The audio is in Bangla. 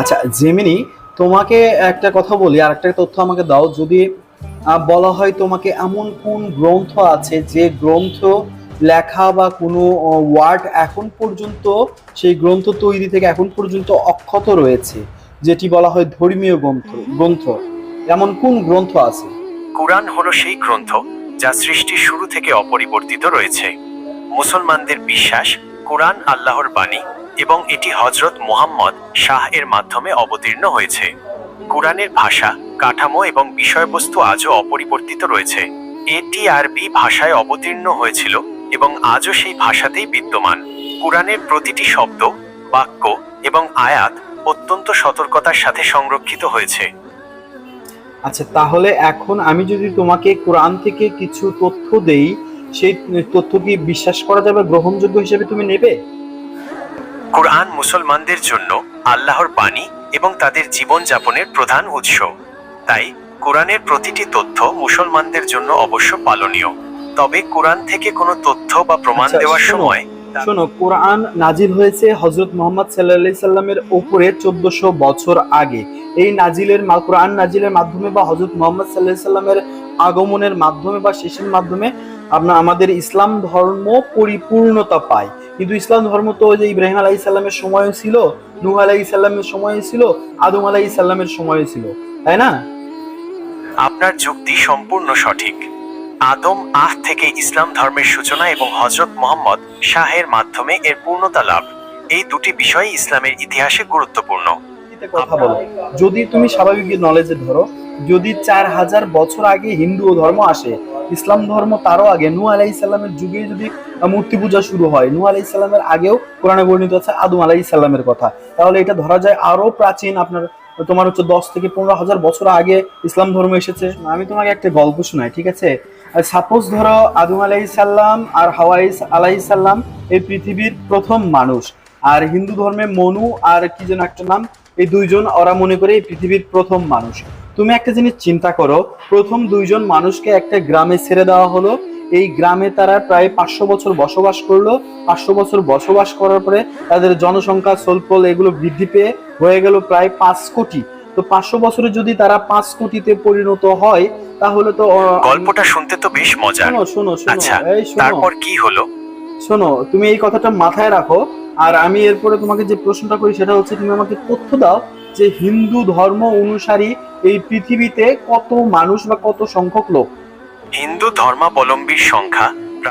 আচ্ছা জেমিনি তোমাকে একটা কথা বলি আর একটা তথ্য আমাকে দাও। যদি বলা হয় তোমাকে এমন কোন গ্রন্থ আছে যে গ্রন্থ লেখা বা কোনো ওয়ার্ড এখন পর্যন্ত, সেই গ্রন্থ তৈরি থেকে এখন পর্যন্ত অক্ষত রয়েছে, যেটি বলা হয় ধর্মীয় গ্রন্থ গ্রন্থ। এমন কোন গ্রন্থ আছে? কুরআন হলো সেই গ্রন্থ যা সৃষ্টির শুরু থেকে অপরিবর্তিত রয়েছে। মুসলমানদের বিশ্বাস, কুরআন আল্লাহর বাণী এবং এটি হজরত মুহাম্মদ শাহ এর মাধ্যমে অবতীর্ণ হয়েছে। কুরআনের ভাষা, কাঠামো এবং বিষয়বস্তু আজও অপরিবর্তিত রয়েছে। এটি আরবি ভাষায় অবতীর্ণ হয়েছিল এবং আজও সেই ভাষাতেই বিদ্যমান। কোরআনের প্রতিটি শব্দ, বাক্য এবং আয়াত অত্যন্ত সতর্কতার সাথে সংরক্ষিত হয়েছে। আচ্ছা তাহলে এখন আমি যদি তোমাকে কোরআন থেকে কিছু তথ্য দেই, সেই তথ্য কি বিশ্বাস করা যাবে গ্রহণযোগ্য হিসেবে তুমি নেবে? কুরআন মুসলমানদের জন্য আল্লাহর বাণী এবং তাদের জীবনযাপনের প্রধান উৎস। তাই কোরআনের প্রতিটি তথ্য মুসলমানদের জন্য অবশ্য পালনীয়। তবে কোরআন থেকে কোনো তথ্য বা প্রমাণ আচ্ছা, দেওয়ার সময় শোনো কোরআন নাজিল হয়েছে হজরত মোহাম্মদ সাল্লাহ সাল্লামের উপরে চোদ্দশো বছর আগে। এই নাজিলের কোরআন নাজিলের মাধ্যমে বা হজরত মোহাম্মদ সাল্লাহ সাল্লামের আগমনের মাধ্যমে বা শেষের মাধ্যমে আপনার আমাদের ইসলাম ধর্ম পরিপূর্ণতা পায়। কিন্তু ইসলাম ধর্ম তো যে ইব্রাহিম আলাই সাল্লামের সময়ও ছিল নূহ আলাই সাল্লামের সময়ও ছিল আদম আলাই সাল্লামের সময়ও ছিল তাই না? আপনার যুক্তি সম্পূর্ণ সঠিক। আদম আহ থেকে ইসলাম ধর্মের সূচনা এবং হজরত মোহাম্মদ শাহের মাধ্যমে এর পূর্ণতা লাভ। এই দুটি বিষয় ইসলামের ইতিহাসে গুরুত্বপূর্ণ। কথা বলো। যদি তুমি স্বাভাবিক নলেজে ধরো যদি চার হাজার বছর আগে হিন্দু ধর্ম আসে ইসলাম ধর্ম তারও আগে। নু আলাই যুগে যদি মূর্তি পূজা শুরু হয় নূ আলাই আগেও কোরআনে বর্ণিত আছে আদম আলাই কথা। তাহলে এটা ধরা যায় আরও প্রাচীন, আপনার তোমার হচ্ছে দশ থেকে পনেরো হাজার বছর আগে ইসলাম ধর্ম এসেছে। আমি তোমাকে একটা গল্প শোনাই, ঠিক আছে? সাপোজ ধরো আদম আলাই সাল্লাম আর হাওয়াই আলাই সাল্লাম এই পৃথিবীর প্রথম মানুষ। আর হিন্দু ধর্মে মনু আর কি যেন একটা নাম, এই দুইজন ওরা মনে করে এই পৃথিবীর প্রথম মানুষ। তুমি একটা জিনিস চিন্তা করো প্রথম দুইজন মানুষকে একটা গ্রামে ছেড়ে দেওয়া হলো। এই গ্রামে তারা প্রায় পাঁচশো বছর বসবাস করল। পাঁচশো বছর বসবাস করার পরে তাদের জনসংখ্যা স্বল্পল এগুলো বৃদ্ধি পেয়ে হয়ে গেল প্রায় পাঁচ কোটি। তো পাঁচশো বছরে যদি তারা পাঁচ কোটিতে পরিণত হয় তাহলে তো গল্পটা শুনতে তো বেশ মজা শোনো শোনো শোনো। আচ্ছা শোনো। তারপর কি হলো? শোনো তুমি এই কথাটা মাথায় রাখো। আর আমি এরপরে তোমাকে যে প্রশ্নটা করি সেটা হচ্ছে তুমি আমাকে তথ্য দাও। যে হিন্দু ধর্ম অনুসারী এই পৃথিবীতে কত মানুষ বা কত সংখ্যক লোক? হিন্দু ধর্মাবলম্বীর সংখ্যা